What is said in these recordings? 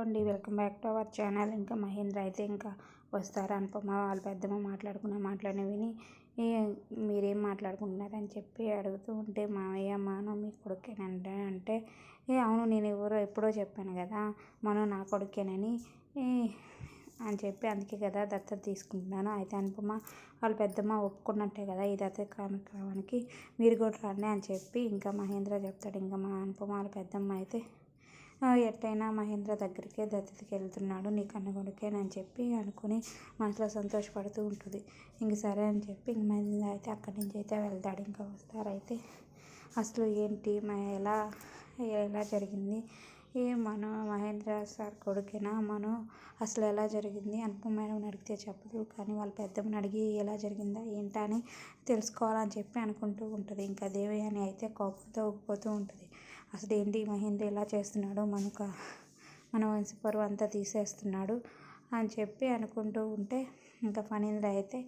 అండి. Welcome back to our channel. ఇంకా మహేంద్ర అయితే ఇంకా వస్తారు అనుపమ వాళ్ళ పెద్దమ్మ మాట్లాడుకున్న మాటలని విని మీరేం మాట్లాడుకుంటున్నారని చెప్పి అడుగుతూ ఉంటే మావయ్య మాను మీ కొడుకేనంటే అంటే ఏ అవును నేను ఎవరో ఎప్పుడో చెప్పాను కదా మనం నా కొడుకేనని అని చెప్పి అందుకే కదా దత్తత తీసుకుంటున్నాను. అయితే అనుపమ వాళ్ళ పెద్దమ్మ ఒప్పుకున్నట్టే కదా ఈ దత్తత కార్యక్రమానికి మీరు కూడా రండి అని చెప్పి ఇంకా మహేంద్ర చెప్తాడు. ఇంకా మా అనుపమ వాళ్ళ పెద్దమ్మ అయితే ఎట్టయినా మహేంద్ర దగ్గరికే దత్తతకి వెళ్తున్నాడు నీ అని చెప్పి అనుకుని మనసులో సంతోషపడుతూ ఉంటుంది. ఇంక సరే అని చెప్పి ఇంక మహేంద్ర అయితే అక్కడి నుంచి అయితే వెళ్తాడు. ఇంకా వస్తారైతే అసలు ఏంటి ఎలా ఎలా జరిగింది? ఏ మన మహేంద్ర సార్ కొడుకేనా? మనం అసలు ఎలా జరిగింది? అనుపమ మేడం అడిగితే చెప్పదు కానీ వాళ్ళ పెద్దమ్మని అడిగి ఎలా జరిగిందా ఏంటా అని తెలుసుకోవాలని చెప్పి అనుకుంటూ ఉంటుంది. ఇంకా దేవయాని అయితే కోపంతో ఉబ్బిపోతూ ఉంటుంది. అసలు ఏంటి మహేంద్ర ఇలా చేస్తున్నాడు మనకు మన వంశపరువు అంతా తీసేస్తున్నాడు అని చెప్పి అనుకుంటూ ఉంటే ఇంకా ఫణీంద్ర అయితే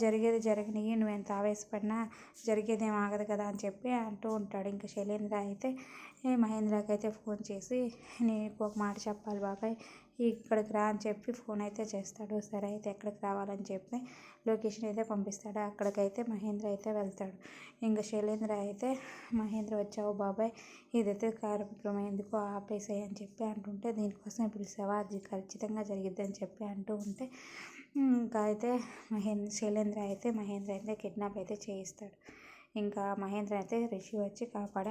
జరిగేది జరగనివి నువ్వు ఎంత ఆవేశపడినా జరిగేది ఏం ఆగదు కదా అని చెప్పి అంటూ ఉంటాడు. ఇంకా శైలేంద్ర అయితే మహేంద్రకి అయితే ఫోన్ చేసి నీకు ఒక మాట చెప్పాలి బాబాయ్ ఇక్కడికి రా అని చెప్పి ఫోన్ అయితే చేస్తాడు. సరే అయితే ఎక్కడికి రావాలని చెప్పి లొకేషన్ అయితే పంపిస్తాడు. అక్కడికైతే మహేంద్ర అయితే వెళ్తాడు. ఇంకా శైలేంద్ర అయితే మహేంద్ర వచ్చావు బాబాయ్ ఇదైతే కార్యక్రమం ఎందుకు ఆపేసాయి? అని చెప్పి అంటుంటే దీనికోసం పిలిచావా? అది ఖచ్చితంగా జరిగిద్ది అని చెప్పి అంటూ ఉంటే ఇంకా అయితే మహేంద్ర శైలేంద్ర అయితే మహేంద్ర అయితే కిడ్నాప్ అయితే చేయిస్తాడు. ఇంకా మహేంద్ర అయితే రిషి వచ్చి కాపాడ